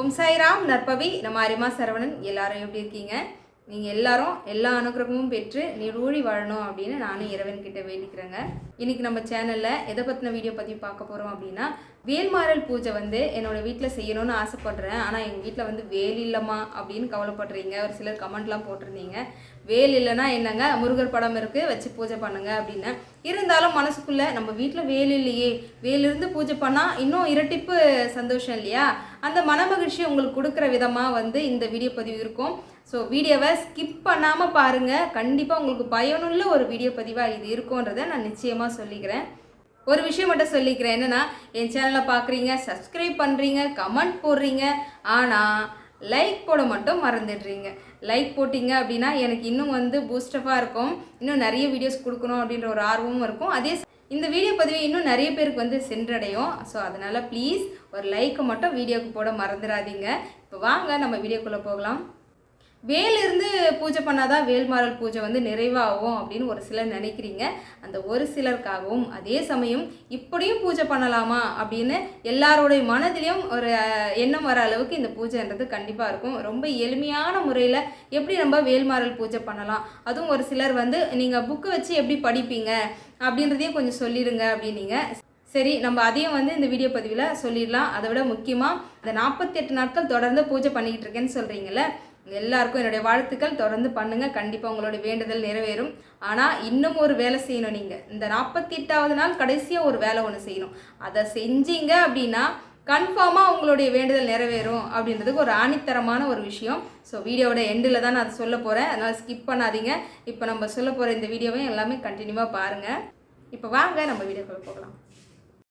ஓம் சாய்ராம் நற்பவி நம்ம அரிமா சரவணன் எல்லாரும் எப்படி இருக்கீங்க? நீங்கள் எல்லாரும் எல்லா அனுகிரகமும் பெற்று நீடூழி வாழணும் அப்படின்னு நானும் இறைவன் கிட்ட வேண்டிக்கிறேங்க. இன்னைக்கு நம்ம சேனலில் எதை பற்றின வீடியோ பற்றி பார்க்க போகிறோம் அப்படின்னா வேல்மாறல் பூஜை வந்து என்னோடய வீட்டில் செய்யணும்னு ஆசைப்படுறேன். ஆனால் எங்கள் வீட்டில் வந்து வேல் இல்லைம்மா அப்படின்னு கவலைப்படுறீங்க. ஒரு சிலர் கமெண்ட்லாம் போட்டிருந்தீங்க. வேல் இல்லைன்னா என்னங்க? முருகர் படம் இருக்குது வச்சு பூஜை பண்ணுங்க அப்படின்னு. இருந்தாலும் மனசுக்குள்ளே நம்ம வீட்டில் வேல் இல்லையே. வேல் இருந்து பூஜை பண்ணால் இன்னும் இரட்டிப்பு சந்தோஷம் இல்லையா? அந்த மனமகிழ்ச்சி உங்களுக்கு கொடுக்குற விதமாக வந்து இந்த வீடியோ பதிவு இருக்கும். ஸோ வீடியோவை ஸ்கிப் பண்ணாமல் பாருங்கள் கண்டிப்பாக உங்களுக்கு பயனுள்ள ஒரு வீடியோ பதிவாக இது இருக்கும்ன்றதை நான் நிச்சயமாக சொல்லிக்கிறேன். ஒரு விஷயம் மட்டும் சொல்லிக்கிறேன். என்னென்னா என் சேனலை பார்க்குறீங்க சப்ஸ்கிரைப் பண்ணுறீங்க கமெண்ட் போடுறீங்க. ஆனால் லைக் போட மட்டும் மறந்துடுறீங்க. லைக் போட்டிங்க அப்படின்னா எனக்கு இன்னும் வந்து பூஸ்டப்பாக இருக்கும். இன்னும் நிறைய வீடியோஸ் கொடுக்கணும் அப்படின்ற ஒரு ஆர்வமும் இருக்கும். அதே இந்த வீடியோ பதிவு இன்னும் நிறைய பேருக்கு வந்து சென்றடையும். ஸோ அதனால் ப்ளீஸ் ஒரு லைக்கை மட்டும் வீடியோக்கு போட மறந்துடாதீங்க. இப்போ வாங்க நம்ம வீடியோக்குள்ளே போகலாம். வேல் இருந்து பூஜை பண்ணாதான் வேல்மாறல் பூஜை வந்து நிறைவாகும் அப்படின்னு ஒரு சிலர் நினைக்கிறீங்க. அந்த ஒரு சிலருக்காகவும் அதே சமயம் இப்படியும் பூஜை பண்ணலாமா அப்படின்னு எல்லாருடைய மனதிலையும் ஒரு எண்ணம் வர அளவுக்கு இந்த பூஜைன்றது கண்டிப்பாக இருக்கும். ரொம்ப எளிமையான முறையில் எப்படி நம்ம வேல்மாறல் பூஜை பண்ணலாம்? அதுவும் ஒரு சிலர் வந்து நீங்கள் புக்கு வச்சு எப்படி படிப்பீங்க? அப்படின்றதையும் கொஞ்சம் சொல்லிடுங்க அப்படின்னீங்க. சரி நம்ம அதையும் வந்து இந்த வீடியோ பதிவில் சொல்லிடலாம். அதை விட முக்கியமாக இந்த நாற்பத்தெட்டு நாட்கள் தொடர்ந்து பூஜை பண்ணிக்கிட்டு இருக்கேன்னு சொல்கிறீங்களே எல்லாருக்கும் என்னுடைய வாழ்த்துக்கள். தொடர்ந்து பண்ணுங்க. கண்டிப்பாக உங்களோட வேண்டுதல் நிறைவேறும். ஆனால் இன்னும் ஒரு வேலை செய்யணும் நீங்கள் இந்த நாற்பத்தி எட்டாவது நாள் கடைசியாக ஒரு வேலை ஒன்று செய்யணும். அதை செஞ்சீங்க அப்படின்னா கன்ஃபார்மாக உங்களுடைய வேண்டுதல் நிறைவேறும் அப்படின்றதுக்கு ஒரு ஆணித்தரமான ஒரு விஷயம். ஸோ வீடியோவோட எண்டில் தான் நான் அதை சொல்ல போகிறேன் அதனால் ஸ்கிப் பண்ணாதீங்க. இப்போ நம்ம சொல்ல போகிற இந்த வீடியோவையும் எல்லாமே கண்டினியூவாக பாருங்கள் இப்போ வாங்க நம்ம வீடியோக்குள்ளே போகலாம்.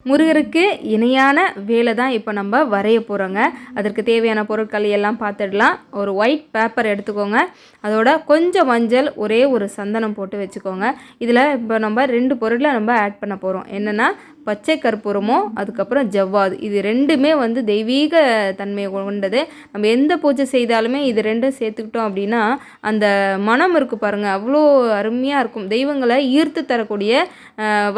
முருகருக்கு இணையான வேலை தான் இப்போ நம்ம வரைய போகிறோங்க அதற்கு தேவையான பொருட்கள் எல்லாம் பார்த்துடலாம். ஒரு ஒயிட் பேப்பர் எடுத்துக்கோங்க. அதோட கொஞ்சம் மஞ்சள் ஒரே ஒரு சந்தனம் போட்டு வச்சுக்கோங்க. இதில் இப்போ நம்ம ரெண்டு பொருளை நம்ம ஆட் பண்ண போகிறோம் என்னென்னா பச்சை கற்பூரமும் அதுக்கப்புறம் ஜவ்வாது. இது ரெண்டுமே வந்து தெய்வீக தன்மையை கொண்டது. நம்ம எந்த பூஜை செய்தாலுமே இது ரெண்டும் சேர்த்துக்கிட்டோம் அப்படின்னா அந்த மனம் இருக்கு பாருங்கள் அவ்வளோ அருமையாக இருக்கும். தெய்வங்களை ஈர்த்து தரக்கூடிய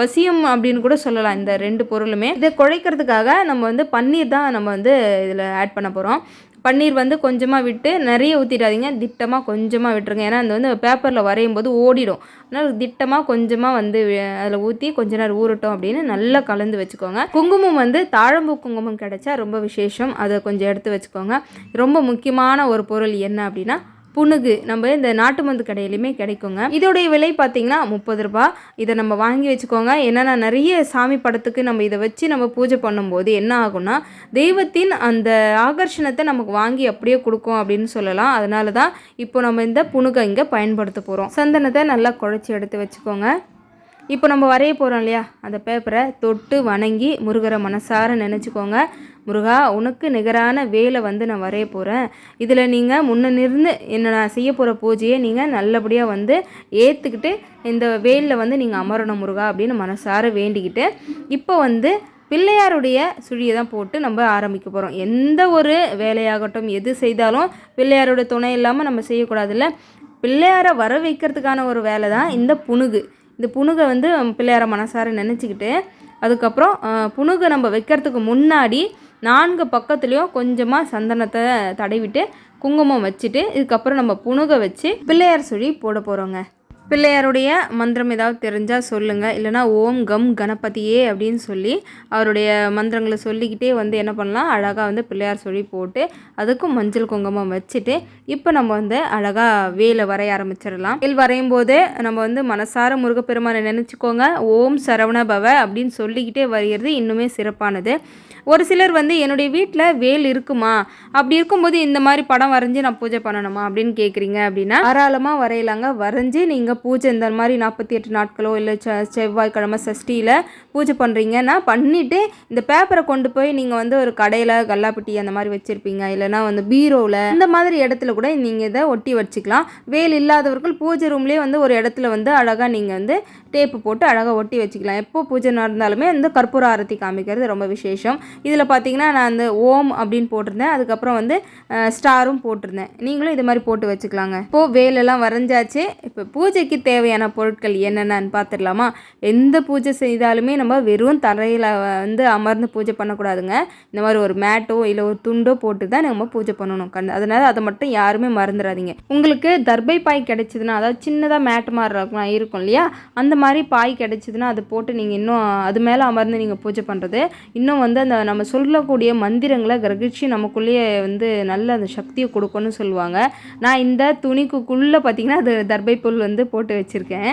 வசியம் அப்படின்னு கூட சொல்லலாம் இந்த ரெண்டு பொருளுமே. இதை குழைக்கிறதுக்காக நம்ம வந்து பன்னீர் தான் நம்ம வந்து இதில் ஆட் பண்ண போகிறோம் பன்னீர் வந்து கொஞ்சமாக விட்டு நிறைய ஊற்றிடாதீங்க திட்டமாக கொஞ்சமாக விட்டுருங்க. ஏன்னா அந்த வந்து பேப்பரில் வரையும் போது ஓடிடும். அதனால் திட்டமாக கொஞ்சமாக வந்து அதில் ஊற்றி கொஞ்ச நேரம் ஊறட்டும் அப்படின்னு நல்லா கலந்து வச்சுக்கோங்க. குங்குமம் வந்து தாழம்பூ குங்குமம் கிடைச்சா ரொம்ப விசேஷம். அதை கொஞ்சம் எடுத்து வச்சுக்கோங்க. ரொம்ப முக்கியமான ஒரு பொருள் என்ன அப்படின்னா புனுகு நம்ம இந்த நாட்டு மருந்து கடையிலையுமே கிடைக்குங்க. இதோடைய விலை பார்த்தீங்கன்னா முப்பது ரூபாய் இதை நம்ம வாங்கி வச்சுக்கோங்க. என்னென்னா நிறைய சாமி படத்துக்கு நம்ம இதை வச்சு நம்ம பூஜை பண்ணும்போது என்ன ஆகும்னா தெய்வத்தின் அந்த ஆகர்ஷணத்தை நமக்கு வாங்கி அப்படியே கொடுக்கும் அப்படின்னு சொல்லலாம். அதனால தான் இப்போ நம்ம இந்த புனுகை இங்கே பயன்படுத்த போகிறோம் சந்தனத்தை நல்லா குழச்சி எடுத்து வச்சுக்கோங்க. இப்போ நம்ம வரைய போகிறோம் இல்லையா? அந்த பேப்பரை தொட்டு வணங்கி முருகரை மனசார நினச்சிக்கோங்க. முருகா உனக்கு நிகரான வேலை வந்து நான் வரைய போகிறேன் இதில் நீங்கள் முன்ன நின்று என்ன நான் செய்ய போகிற பூஜையை நீங்கள் நல்லபடியாக வந்து ஏற்றுக்கிட்டு இந்த வேலில் வந்து நீங்கள் அமரணும் முருகா அப்படின்னு மனசார வேண்டிக்கிட்டு இப்போ வந்து பிள்ளையாருடைய சுழியை தான் போட்டு நம்ம ஆரம்பிக்க போகிறோம் எந்த ஒரு வேலையாகட்டும் எது செய்தாலும் பிள்ளையாரோட துணை இல்லாமல் நம்ம செய்யக்கூடாதுல்ல. பிள்ளையாரை வர வைக்கிறதுக்கான ஒரு வேலை தான் இந்த புணுகு. இந்த புணுகை வந்து பிள்ளையார மனசார நினச்சிக்கிட்டு அதுக்கப்புறம் புணுகை நம்ம வைக்கிறதுக்கு முன்னாடி நான்கு பக்கத்துலேயும் கொஞ்சமாக சந்தனத்தை தடவிட்டு குங்குமம் வச்சுட்டு இதுக்கப்புறம் நம்ம புணுகை வச்சு பிள்ளையார் சுழி போட போகிறோங்க பிள்ளையாருடைய மந்திரம் ஏதாவது தெரிஞ்சால் சொல்லுங்கள் இல்லைனா ஓம் கம் கணபதியே அப்படின்னு சொல்லி அவருடைய மந்திரங்களை சொல்லிக்கிட்டே வந்து என்ன பண்ணலாம்? அழகாக வந்து பிள்ளையார் சொல்லி போட்டு அதுக்கும் மஞ்சள் குங்குமம் வச்சுட்டு இப்போ நம்ம வந்து அழகாக வேலை வரைய ஆரம்பிச்சிடலாம். வேல் வரையும் போது நம்ம வந்து மனசார முருகப்பெருமானை நினச்சிக்கோங்க. ஓம் சரவண பவ அப்படின்னு சொல்லிக்கிட்டே வரைகிறது இன்னுமே சிறப்பானது. ஒரு சிலர் வந்து என்னுடைய வீட்டில் வேல் இருக்குமா? அப்படி இருக்கும்போது இந்த மாதிரி படம் வரைஞ்சி நான் பூஜை பண்ணணுமா அப்படின்னு கேட்குறீங்க அப்படின்னா தாராளமாக வரையலாங்க. வரைஞ்சி நீங்கள் பூஜை இந்த மாதிரி நாற்பத்தி எட்டு நாட்களோ இல்லை செ செவ்வாய்க்கிழமை சஷ்டியில் பூஜை பண்ணுறீங்கன்னா பண்ணிவிட்டு இந்த பேப்பரை கொண்டு போய் நீங்கள் வந்து ஒரு கடையில் கல்லாப்பட்டி அந்த மாதிரி வச்சுருப்பீங்க. இல்லைனா வந்து பீரோவில் இந்த மாதிரி இடத்துல கூட நீங்கள் இதை ஒட்டி வச்சுக்கலாம். வேல் இல்லாதவர்கள் பூஜை ரூம்லேயே வந்து ஒரு இடத்துல வந்து அழகாக நீங்கள் வந்து டேப்பு போட்டு அழகாக ஒட்டி வச்சுக்கலாம். எப்போ பூஜை நடந்தாலுமே இந்த கற்பூர ஆரத்தி காமிக்கிறது ரொம்ப விசேஷம். இதில் பார்த்தீங்கன்னா நான் அந்த ஓம் அப்படின்னு போட்டிருந்தேன். அதுக்கப்புறம் வந்து ஸ்டாரும் போட்டிருந்தேன். நீங்களும் இது மாதிரி போட்டு வச்சுக்கலாங்க. இப்போது வேலெல்லாம் வரைஞ்சாச்சு. இப்போ பூஜைக்கு தேவையான பொருட்கள் என்னென்னு பார்த்துடலாமா? எந்த பூஜை செய்தாலுமே நம்ம வெறும் தரையில் வந்து அமர்ந்து பூஜை பண்ணக்கூடாதுங்க. இந்த மாதிரி ஒரு மேட்டோ இல்லை ஒரு துண்டோ போட்டு தான் நம்ம பூஜை பண்ணணும். கண் அதனால் அதை மட்டும் யாருமே மறந்துடாதீங்க. உங்களுக்கு தர்பை பாய் கிடைச்சதுன்னா அதாவது சின்னதாக மேட் மாதிரி இருக்கும் இல்லையா? அந்த மாதிரி பாய் கிடச்சிதுன்னா அதை போட்டு நீங்கள் இன்னும் அது மேலே அமர்ந்து நீங்கள் பூஜை பண்ணுறது இன்னும் வந்து அந்த நம்ம சொல்லக்கூடிய மந்திரங்களை கிரகிச்சு நமக்குள்ளேயே வந்து நல்ல அந்த சக்தியை கொடுக்கணும்னு சொல்லுவாங்க. நான் இந்த துணிக்குள்ளே பார்த்தீங்கன்னா அது தர்பை புல் வந்து போட்டு வச்சுருக்கேன்.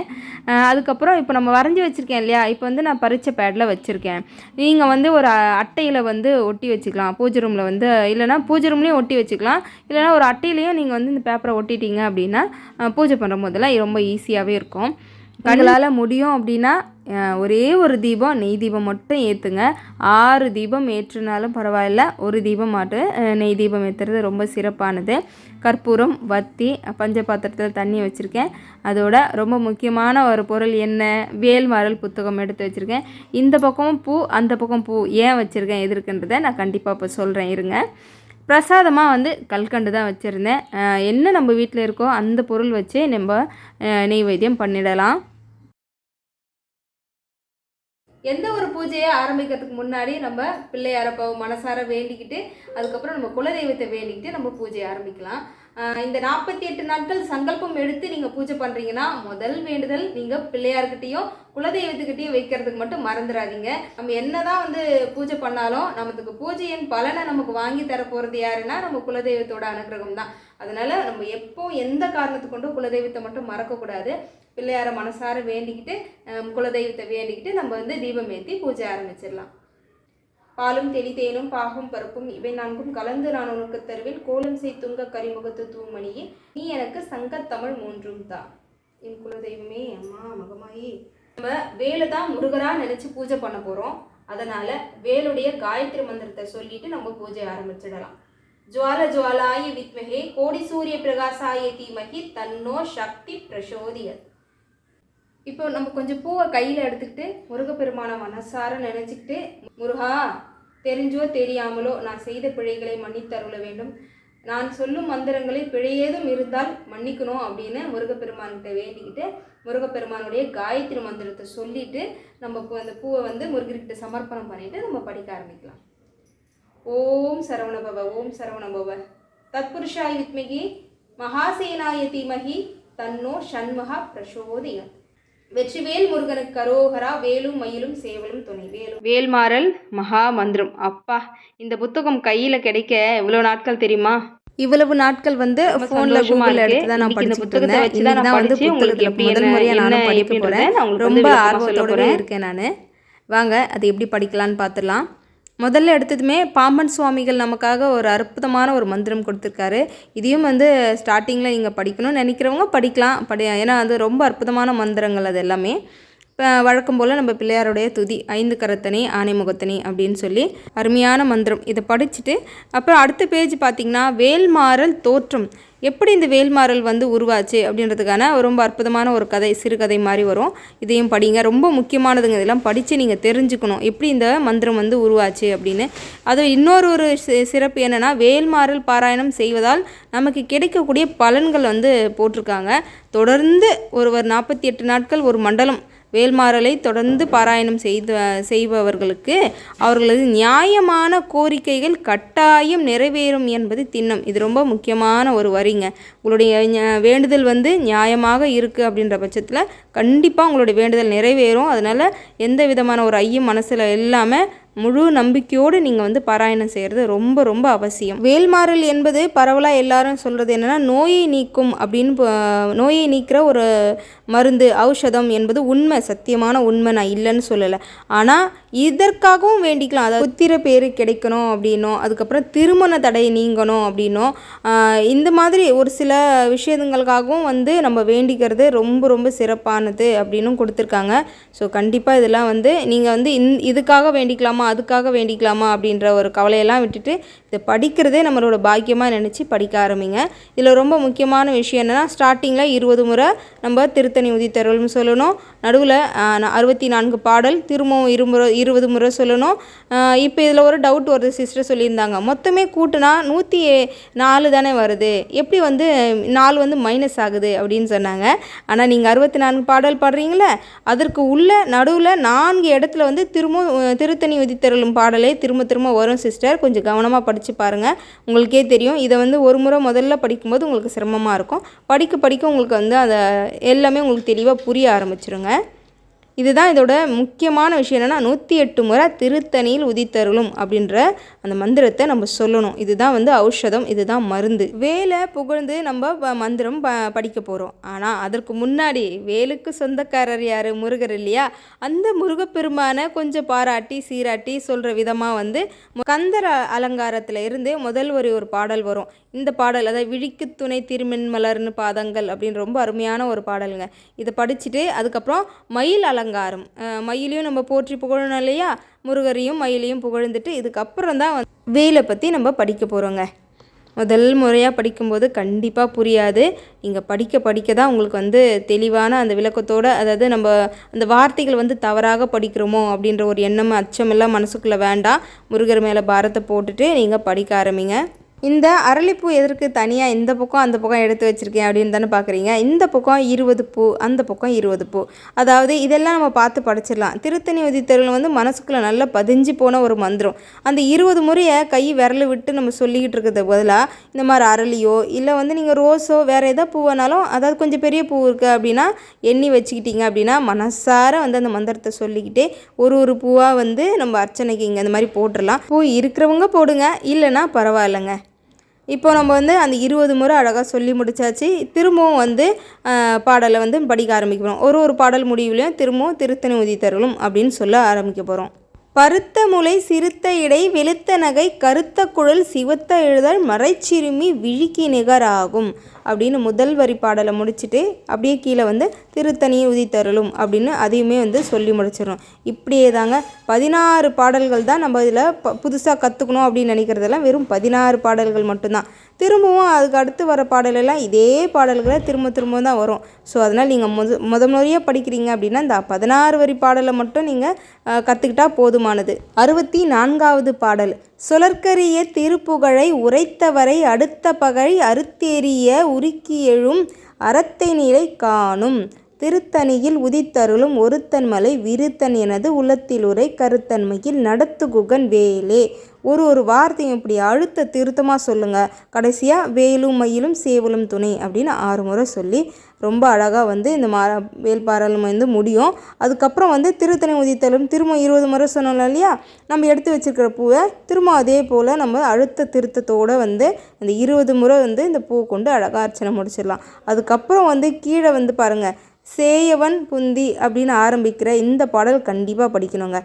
அதுக்கப்புறம் இப்போ நம்ம வரைஞ்சி வச்சுருக்கேன் இல்லையா? இப்போ வந்து நான் பறிச்ச பேடில் வச்சுருக்கேன். நீங்கள் வந்து ஒரு அட்டையில் வந்து ஒட்டி வச்சுக்கலாம். பூஜை ரூமில் வந்து இல்லைனா பூஜை ரூம்லேயும் ஒட்டி வச்சுக்கலாம். இல்லைனா ஒரு அட்டையிலையும் நீங்கள் வந்து இந்த பேப்பரை ஒட்டிட்டீங்க அப்படின்னா பூஜை பண்ணுற போதெல்லாம் ரொம்ப ஈஸியாகவே இருக்கும். உங்களால் முடியும் அப்படின்னா ஒரே ஒரு தீபம் நெய் தீபம் மட்டும் ஏற்றுங்க ஆறு தீபம் ஏற்றுனாலும் பரவாயில்ல. ஒரு தீபம் மாட்டு நெய் தீபம் ஏற்றுறது ரொம்ப சிறப்பானது. கற்பூரம் வத்தி பஞ்ச பாத்திரத்தில் தண்ணி வச்சுருக்கேன். அதோட ரொம்ப முக்கியமான ஒரு பொருள் என்ன? வேல்மாறல் புத்தகம் எடுத்து வச்சுருக்கேன். இந்த பக்கமும் பூ அந்த பக்கம் பூ ஏன் வச்சுருக்கேன் எதற்குன்றதை நான் கண்டிப்பாக இப்போ சொல்கிறேன் இருங்க. பிரசாதமாக வந்து கல்கண்டு தான் வச்சுருந்தேன். என்ன நம்ம வீட்டில் இருக்கோ அந்த பொருள் வச்சு நம்ம நெய்வேத்தியம் பண்ணிடலாம். எந்த ஒரு பூஜையை ஆரம்பிக்கிறதுக்கு முன்னாடி நம்ம பிள்ளையாரப்போ மனசார வேண்டிக்கிட்டு அதுக்கப்புறம் நம்ம குலதெய்வத்தை வேண்டிக்கிட்டு நம்ம பூஜையை ஆரம்பிக்கலாம். இந்த நாற்பத்தி எட்டு நாட்கள் சங்கல்பம் எடுத்து நீங்கள் பூஜை பண்ணுறீங்கன்னா முதல் வேண்டுதல் நீங்கள் பிள்ளையார்கிட்டையும் குலதெய்வத்துக்கிட்டையும் வைக்கிறதுக்கு மட்டும் மறந்துடாதீங்க நம்ம என்னதான் வந்து பூஜை பண்ணாலும் நமக்கு பூஜையின் பலனை நமக்கு வாங்கி தர போகிறது யாருன்னா நம்ம குலதெய்வத்தோட அனுகிரகம் தான். அதனால் நம்ம எப்போ எந்த காரணத்து கொண்டும் குலதெய்வத்தை மட்டும் மறக்கக்கூடாது. பிள்ளையார மனசார வேண்டிக்கிட்டு குலதெய்வத்தை வேண்டிக்கிட்டு நம்ம வந்து தீபம் ஏற்றி பூஜை ஆரம்பிச்சிடலாம். பாலும் தெளிதேனும் பாகும் பருப்பும் இவை நான்கும் கலந்து நான் உனக்கு தருவேன். கோலம் செய் துங்க கரிமுகத்து தூமணியே நீ எனக்கு சங்கத்தமிழ் மூன்றும் தான் என் குலதெய்வமே அம்மா மகமாயி. நம்ம வேலை தான் முருகரா நினைச்சு பூஜை பண்ண போகிறோம் அதனால வேலுடைய காயத்ரி மந்திரத்தை சொல்லிட்டு நம்ம பூஜை ஆரம்பிச்சிடலாம். ஜுவால ஜுவாலாய வித்மகே கோடி சூரிய பிரகாசாய தீமகி தன்னோ சக்தி பிரசோதியத். இப்போ நம்ம கொஞ்சம் பூவை கையில் எடுத்துக்கிட்டு முருகப்பெருமான மனசார நினச்சிக்கிட்டு முருகா தெரிஞ்சோ தெரியாமலோ நான் செய்த பிழைகளை மன்னித்தருள வேண்டும். நான் சொல்லும் மந்திரங்களில் பிழையேதும் இருந்தால் மன்னிக்கணும் அப்படின்னு முருகப்பெருமான்கிட்ட வேண்டிக்கிட்டு முருகப்பெருமானுடைய காயத்ரி மந்திரத்தை சொல்லிட்டு நம்ம பூ- அந்த பூவை வந்து முருகர்கிட்ட சமர்ப்பணம் பண்ணிட்டு நம்ம படிக்க ஆரம்பிக்கலாம். ஓம் சரவணபவ ஓம் சரவணபவ. தத்புருஷாய் வித்மகி மகாசேனாய தீமகி தன்னோ ஷண்மகா பிரசோதியம். வெற்றிவேல் முருகனுக்கு கரோகரா வேலும் மயிலும் சேவலும் துணை. வேலும் வேல்மாறல் மகா மந்திரம் அப்பா இந்த புத்தகம் கையில் கிடைக்க இவ்வளோ நாட்கள் தெரியுமா? இவ்வளவு நாட்கள் வந்து ஃபோனில் கூகுளில் எடுத்து தான் நான் படிச்சுட்டு இருந்தேன். வச்சு தான் நான் வந்து புத்தகத்தில் முதல் முறையாக நானும் படிக்க போகிறேன் ரொம்ப ஆர்வத்தோடவே இருக்கேன் நான். வாங்க அது எப்படி படிக்கலான்னு பார்த்துடலாம் முதல்ல எடுத்ததுமே பாம்பன் சுவாமிகள் நமக்காக ஒரு அற்புதமான ஒரு மந்திரம் கொடுத்துருக்காரு. இதையும் வந்து ஸ்டார்டிங்கில் நீங்கள் படிக்கணும்னு நினைக்கிறவங்க படிக்கலாம். படி ஏன்னா அது ரொம்ப அற்புதமான மந்திரங்கள் அது எல்லாமே. இப்போ வழக்கம் போல் நம்ம பிள்ளையாருடைய துதி ஐந்து கரத்தனி ஆனைமுகத்தனி அப்படின்னு சொல்லி அருமையான மந்திரம். இதை படிச்சுட்டு அப்புறம் அடுத்த பேஜ் பார்த்திங்கன்னா வேல்மாறல் தோற்றம். எப்படி இந்த வேல்மாறல் வந்து உருவாச்சு அப்படின்றதுக்கான ஒரு ரொம்ப அற்புதமான ஒரு கதை சிறுகதை மாதிரி வரும். இதையும் படிங்க. ரொம்ப முக்கியமானதுங்க. இதெல்லாம் படித்து நீங்கள் தெரிஞ்சுக்கணும். எப்படி இந்த மந்திரம் வந்து உருவாச்சு அப்படின்னு. அது இன்னொரு ஒரு சி- சிறப்பு என்னென்னா வேல்மாறல் பாராயணம் செய்வதால் நமக்கு கிடைக்கக்கூடிய பலன்கள் வந்து போட்டிருக்காங்க. தொடர்ந்து ஒருவர் நாற்பத்தி எட்டு நாட்கள் ஒரு மண்டலம் வேல்மாறலை தொடர்ந்து பாராயணம் செய்து செய்பவர்களுக்கு அவர்களது நியாயமான கோரிக்கைகள் கட்டாயம் நிறைவேறும் என்பது திண்ணம். இது ரொம்ப முக்கியமான ஒரு வரிங்க. உங்களுடைய வேண்டுதல் வந்து நியாயமாக இருக்குது அப்படின்ற பட்சத்தில் கண்டிப்பாக உங்களுடைய வேண்டுதல் நிறைவேறும். அதனால் எந்த விதமான ஒரு ஐயம் மனசில் இல்லாமல் முழு நம்பிக்கையோடு நீங்கள் வந்து பாராயணம் செய்கிறது ரொம்ப ரொம்ப அவசியம். வேல்மாறல் என்பது பரவலாக எல்லாரும் சொல்கிறது என்னென்னா நோயை நீக்கும் அப்படின்னு நோயை நீக்கிற ஒரு மருந்து ஔஷதம் என்பது உண்மை சத்தியமான உண்மை நான் இல்லைன்னு சொல்லலை. ஆனால் இதற்காகவும் வேண்டிக்கலாம். அதாவது புத்திர பேர் கிடைக்கணும் அப்படின்னும் அதுக்கப்புறம் திருமண தடை நீங்கணும் அப்படின்னும் இந்த மாதிரி ஒரு சில விஷயங்களுக்காகவும் வந்து நம்ம வேண்டிக்கிறது ரொம்ப ரொம்ப சிறப்பானது அப்படின்னும் கொடுத்துருக்காங்க. ஸோ கண்டிப்பாக இதெல்லாம் வந்து நீங்கள் வந்து இந் இதுக்காக வேண்டிக்கலாமா? அதுக்காக வேண்டிக்கலாமா அப்படின்ற ஒரு கவலையெல்லாம் விட்டுட்டு இதை படிக்கிறதே நம்மளோட பாக்கியமாக நினச்சி படிக்க ஆரம்பிங்க. இதில் ரொம்ப முக்கியமான விஷயம் என்னென்னா ஸ்டார்டிங்கில் இருபது முறை நம்ம திருத்தணி உதித்தருள்னு சொல்லணும். நடுவில் அறுபத்தி நான்கு பாடல் திரும்பவும் இருமுறை இருபது முறை சொல்லணும். இப்போ இதில் ஒரு டவுட் வருது சிஸ்டர் சொல்லியிருந்தாங்க. மொத்தமே கூட்டினா நூற்றி நாலு தானே வருது. எப்படி வந்து நாலு வந்து மைனஸ் ஆகுது அப்படின்னு சொன்னாங்க. ஆனால் நீங்கள் அறுபத்தி நான்கு பாடல் பாடுறீங்களே அதற்கு உள்ள நடுவில் நான்கு இடத்துல வந்து திரும்ப திருத்தணி உதித்தருளும் பாடலே திரும்ப திரும்ப வரும் சிஸ்டர் கொஞ்சம் கவனமாக படித்து பாருங்கள் உங்களுக்கே தெரியும். இதை வந்து ஒரு முறை முதல்ல படிக்கும்போது உங்களுக்கு சிரமமாக இருக்கும். படிக்க படிக்க உங்களுக்கு வந்து அதை எல்லாமே உங்களுக்கு தெளிவாக புரிய ஆரம்பிச்சிருங்க. இதுதான் இதோட முக்கியமான விஷயம் என்னென்னா நூற்றி எட்டு முறை திருத்தணியில் உதித்தருளும் அப்படின்ற அந்த மந்திரத்தை நம்ம சொல்லணும். இதுதான் வந்து ஔஷதம் இதுதான் மருந்து. வேலை புகழ்ந்து நம்ம மந்திரம் ப படிக்க போகிறோம் ஆனால் அதற்கு முன்னாடி வேலுக்கு சொந்தக்காரர் யார்? முருகர் இல்லையா? அந்த முருகப்பெருமானை கொஞ்சம் பாராட்டி சீராட்டி சொல்கிற விதமாக வந்து கந்தர அலங்காரத்தில் இருந்து முதல் ஒரு ஒரு பாடல் வரும். இந்த பாடல் அதாவது விழிக்கு துணை திருமென் மலர்னு பாதங்கள் அப்படின்னு ரொம்ப அருமையான ஒரு பாடலுங்க. இதை படிச்சுட்டு அதுக்கப்புறம் மயில் அலங்காரம் அலங்காரம். மயிலையும் நம்ம போற்றி புகழணும் இல்லையா? முருகரையும் மயிலையும் புகழ்ந்துட்டு இதுக்கப்புறம் தான் வந்து வேலை பற்றி நம்ம படிக்க போகிறோங்க முதல் முறையாக படிக்கும்போது கண்டிப்பாக புரியாது. இங்கே படிக்க படிக்க தான் உங்களுக்கு வந்து தெளிவான அந்த விளக்கத்தோடு அதாவது நம்ம அந்த வார்த்தைகள் வந்து தவறாக படிக்கிறோமோ அப்படின்ற ஒரு எண்ணம் அச்சமெல்லாம் மனசுக்குள்ளே வேண்டாம். முருகர் மேலே பாரத்தை போட்டுட்டு நீங்கள் படிக்க ஆரம்பிங்க. இந்த அரளிப்பூ எதற்கு தனியாக இந்த பக்கம் அந்த பக்கம் எடுத்து வச்சுருக்கேன் அப்படின்னு தானே பார்க்குறீங்க? இந்த பக்கம் இருபது பூ அந்த பக்கம் இருபது பூ. அதாவது இதெல்லாம் நம்ம பார்த்து படிச்சிடலாம். திருத்தணி உதித்தருள் வந்து மனசுக்குள்ளே நல்லா பதிஞ்சு போன ஒரு மந்திரம். அந்த இருபது முறையை கை விரல விட்டு நம்ம சொல்லிக்கிட்டு இருக்கிறது பதிலாக இந்த மாதிரி அரளியோ இல்லை வந்து நீங்கள் ரோஸோ வேறு எதோ பூவானாலும் அதாவது கொஞ்சம் பெரிய பூ இருக்குது அப்படின்னா எண்ணி வச்சுக்கிட்டீங்க அப்படின்னா மனசார வந்து அந்த மந்திரத்தை சொல்லிக்கிட்டே ஒரு ஒரு பூவாக வந்து நம்ம அர்ச்சனைக்கு இங்கே அந்த மாதிரி போட்டுடலாம். பூ இருக்கிறவங்க போடுங்க இல்லைன்னா பரவாயில்லைங்க. இப்போ நம்ம வந்து அந்த இருபது முறை அழகாக சொல்லி முடித்தாச்சு திரும்பவும் வந்து பாடலை வந்து படிக்க ஆரம்பிக்கிறோம். ஒரு ஒரு பாடல் முடிவுலையும் திரும்பவும் திருத்தணி உதித்தருளும் அப்படின்னு சொல்ல ஆரம்பிக்க போகிறோம் பருத்த முளை சிறுத்த இடை வெளுத்த நகை கருத்த குழல் சிவத்த எழுதல் மறைச்சிறுமி விழிக்கு நிகராகும். அப்படின்னு முதல் வரி பாடலை முடிச்சுட்டு அப்படியே கீழே வந்து திருத்தணியை உதித்தருளும் அப்படின்னு அதையுமே வந்து சொல்லி முடிச்சிடும் இப்படியே தாங்க பதினாறு பாடல்கள் தான் நம்ம இதில் ப புதுசாக கற்றுக்கணும் அப்படின்னு நினைக்கிறதெல்லாம் வெறும் பதினாறு பாடல்கள் மட்டும்தான். திரும்பவும் அதுக்கு அடுத்து வர பாடலெல்லாம் இதே பாடல்களை திரும்ப திரும்ப தான் வரும். ஸோ அதனால் நீங்கள் முத முத முறையாக படிக்கிறீங்க அப்படின்னா இந்த பதினாறு வரி பாடலை மட்டும் நீங்கள் கற்றுக்கிட்டா போதுமானது. அறுபத்தி நான்காவது பாடல். சுழற்கரிய திருப்புகழை உரைத்தவரை அடுத்த பகை அறுத்தேறிய உருக்கியெழும் அறத்தை நிலை காணும். திருத்தணியில் உதித்தருளும் ஒருத்தன் மலை விருத்தன் எனது உள்ளத்திலுரை கருத்தன்மையில் நடத்துகுகன் வேலே. ஒரு ஒரு வார்த்தையும் இப்படி அழுத்த திருத்தமாக சொல்லுங்கள் கடைசியாக வேலும் மயிலும் சேவலும் துணை அப்படின்னு ஆறு முறை சொல்லி ரொம்ப அழகாக வந்து இந்த மா வேல்பாறலும் வந்து முடியும். அதுக்கப்புறம் வந்து திருத்தணி உதித்தலும் திரும்ப இருபது முறை சொன்னோம் இல்லையா? நம்ம எடுத்து வச்சிருக்கிற பூவை திரும்ப அதே போல் நம்ம அழுத்த திருத்தத்தோடு வந்து இந்த இருபது முறை வந்து இந்த பூ கொண்டு அழகாக அர்ச்சனை முடிச்சிடலாம். அதுக்கப்புறம் வந்து கீழே வந்து பாருங்கள் சேயவன் புந்தி அப்படின்னு ஆரம்பிக்கிற இந்த பாடல் கண்டிப்பாக படிக்கணுங்க.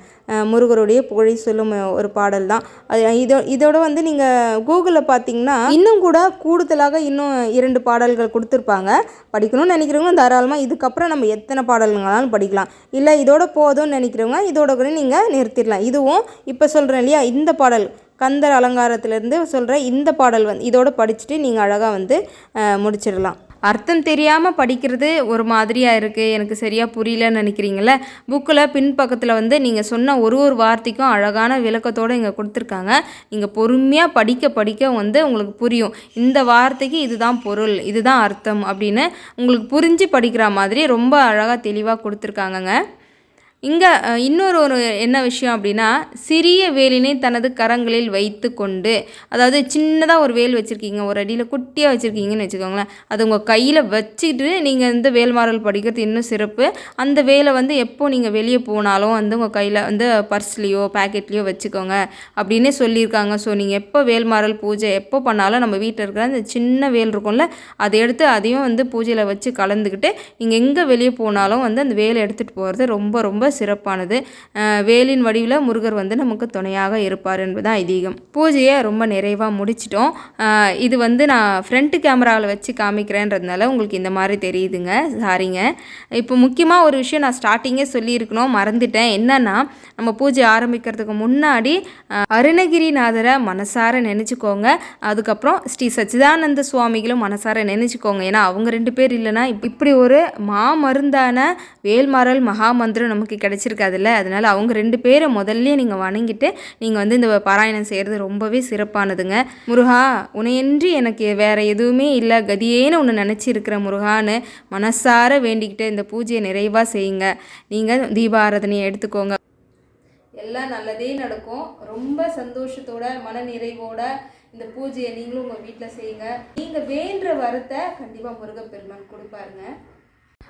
முருகருடைய புகழை சொல்லும் ஒரு பாடல் தான். அது இதோ இதோட வந்து நீங்கள் கூகுளில் பார்த்தீங்கன்னா இன்னும் கூட கூடுதலாக இன்னும் இரண்டு பாடல்கள் கொடுத்துருப்பாங்க. படிக்கணும்னு நினைக்கிறவங்க தாராளமாக இதுக்கப்புறம் நம்ம எத்தனை பாடல்களாலும் படிக்கலாம். இல்லை இதோட போதும்னு நினைக்கிறவங்க இதோட கூட நீங்கள் நிறுத்திடலாம். இதுவும் இப்போ சொல்கிறேன் இல்லையா இந்த பாடல் கந்தர் அலங்காரத்திலேருந்து சொல்கிற இந்த பாடல் வந்து இதோட படிச்சுட்டு நீங்கள் அழகாக வந்து முடிச்சிடலாம். அர்த்தம் தெரியாமல் படிக்கிறது ஒரு மாதிரியாக இருக்குது எனக்கு சரியாக புரியலன்னு நினைக்கிறீங்கள புக்கில் பின்பக்கத்தில் வந்து நீங்கள் சொன்ன ஒரு ஒரு வார்த்தைக்கும் அழகான விளக்கத்தோடு இங்கே கொடுத்துருக்காங்க. நீங்கள் பொறுமையாக படிக்க படிக்க வந்து உங்களுக்கு புரியும். இந்த வார்த்தைக்கு இதுதான் பொருள் இதுதான் அர்த்தம் அப்படின்னு உங்களுக்கு புரிஞ்சு படிக்கிற மாதிரி ரொம்ப அழகாக தெளிவாக கொடுத்துருக்காங்கங்க. இங்கே இன்னொரு ஒரு என்ன விஷயம் அப்படின்னா சிறிய வேலினை தனது கரங்களில் வைத்து கொண்டு அதாவது சின்னதாக ஒரு வேல் வச்சுருக்கீங்க ஒரு அடியில் குட்டியாக வச்சுருக்கீங்கன்னு வச்சுக்கோங்களேன். அது உங்கள் கையில் வச்சுட்டு நீங்கள் இந்த வேல்மாறல் படிக்கிறது இன்னும் சிறப்பு. அந்த வேலை வந்து எப்போ நீங்கள் வெளியே போனாலும் வந்து உங்கள் கையில் வந்து பர்ஸ்லேயோ பேக்கெட்லேயோ வச்சுக்கோங்க. அப்படின்னே சொல்லியிருக்காங்க. ஸோ நீங்கள் எப்போ வேல்மாறல் பூஜை எப்போ பண்ணாலும் நம்ம வீட்டில் இருக்கிற அந்த சின்ன வேல் இருக்கும்ல அதை எடுத்து அதையும் வந்து பூஜையில் வச்சு கலந்துக்கிட்டு நீங்கள் எங்கே வெளியே போனாலும் வந்து அந்த வேலை எடுத்துகிட்டு போகிறது ரொம்ப ரொம்ப சிறப்பானது. வேலின் வடிவில் முருகர் வந்து நமக்கு துணையாக இருப்பார் என்பது ஐதீகம். பூஜையை ரொம்ப நிறைவாக முடிச்சிட்டோம். இது வந்து நான் ஃப்ரண்ட் கேமராவில் வச்சு காமிக்கிறேன்றதுனால உங்களுக்கு இந்த மாதிரி தெரியுதுங்க. சாரிங்க இப்போ முக்கியமாக ஒரு விஷயம் நான் ஸ்டார்டிங்கே சொல்லியிருக்கணும். மறந்துட்டேன். என்னன்னா நம்ம பூஜை ஆரம்பிக்கிறதுக்கு முன்னாடி அருணகிரிநாதரை மனசார நினச்சிக்கோங்க. அதுக்கப்புறம் ஸ்ரீ சச்சிதானந்த சுவாமிகளும் மனசார நினச்சிக்கோங்க. ஏன்னா அவங்க ரெண்டு பேர் இல்லைன்னா இப்படி ஒரு மாமருந்தான வேல்மாறல் மகாமந்திரம் நமக்கு கிடச்சிருக்காதுல்ல? அதனால் அவங்க ரெண்டு பேரை முதல்ல நீங்கள் வணங்கிட்டு நீங்கள் வந்து இந்த பாராயணம் செய்கிறது ரொம்பவே சிறப்பானதுங்க. முருகா உனையன்றி எனக்கு வேறு எதுவுமே இல்லை. கதியேன்னு ஒன்று நினச்சிருக்கிற முருகான்னு மனசார வேண்டிக்கிட்டு இந்த பூஜையை நிறைவாக செய்யுங்க. நீங்கள் தீபாராதனையை எடுத்துக்கோங்க. எல்லாம் நல்லதே நடக்கும். ரொம்ப சந்தோஷத்தோட மன நிறைவோட இந்த பூஜையை நீங்களும் உங்கள் வீட்டில் செய்யுங்க. நீங்கள் வேண்ட வரத்தை கண்டிப்பாக முருகப்பெருமான் கொடுப்பாருங்க.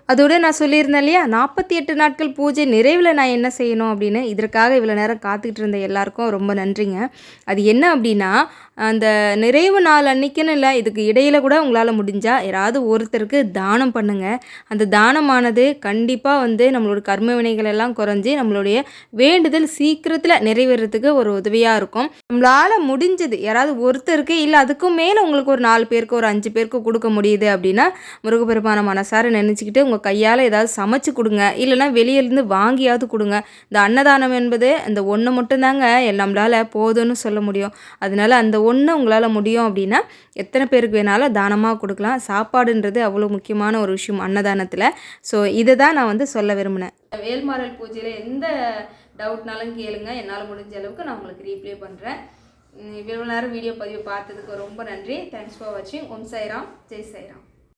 அதோடு நான் சொல்லியிருந்தேன் இல்லையா நாற்பத்தி எட்டு நாட்கள் பூஜை நிறைவில் நான் என்ன செய்யணும் அப்படின்னு இதற்காக இவ்வளோ நேரம் காத்துக்கிட்டு இருந்த எல்லாருக்கும் ரொம்ப நன்றிங்க. அது என்ன அப்படின்னா அந்த நிறைவு நாள் அன்னைக்குன்னு இல்லை இதுக்கு இடையில கூட உங்களால் முடிஞ்சால் யாராவது ஒருத்தருக்கு தானம் பண்ணுங்க. அந்த தானமானது கண்டிப்பாக வந்து நம்மளோட கர்ம வினைகள் எல்லாம் குறைஞ்சி நம்மளுடைய வேண்டுதல் சீக்கிரத்தில் நிறைவேறதுக்கு ஒரு உதவியாக இருக்கும். நம்மளால் முடிஞ்சது யாராவது ஒருத்தருக்கு இல்லை அதுக்கும் மேலே உங்களுக்கு ஒரு நாலு பேருக்கு ஒரு அஞ்சு பேருக்கு கொடுக்க முடியுது அப்படின்னா முருகப்பெருமான மனசார நினச்சிக்கிட்டு உங்கள் கையால் ஏதாவது சமைச்சு கொடுங்க. இல்லைன்னா வெளியிலேருந்து வாங்கியாவது கொடுங்க. இந்த அன்னதானம் என்பது அந்த ஒன்று மட்டும்தாங்க நம்மளால் போதும்னு சொல்ல முடியும். அதனால அந்த ஒன்று உங்களால் முடியும் அப்படின்னா எத்தனை பேருக்கு வேணாலும் தானமாக கொடுக்கலாம். சாப்பாடுன்றது அவ்வளோ முக்கியமான ஒரு விஷயம் அன்னதானத்தில். ஸோ இதை தான் நான் வந்து சொல்ல விரும்பினேன். வேல்மாறல் பூஜையில் எந்த டவுட்னாலும் கேளுங்க. என்னால் முடிஞ்ச அளவுக்கு நான் உங்களுக்கு ரீப்ளே பண்ணுறேன் இவ்வளோ நேரம் வீடியோ பதிவு பார்த்ததுக்கு ரொம்ப நன்றி. தேங்க்ஸ் ஃபார் வாட்சிங் ஓம் சாய்ராம். ஜெய் சாய்ராம்.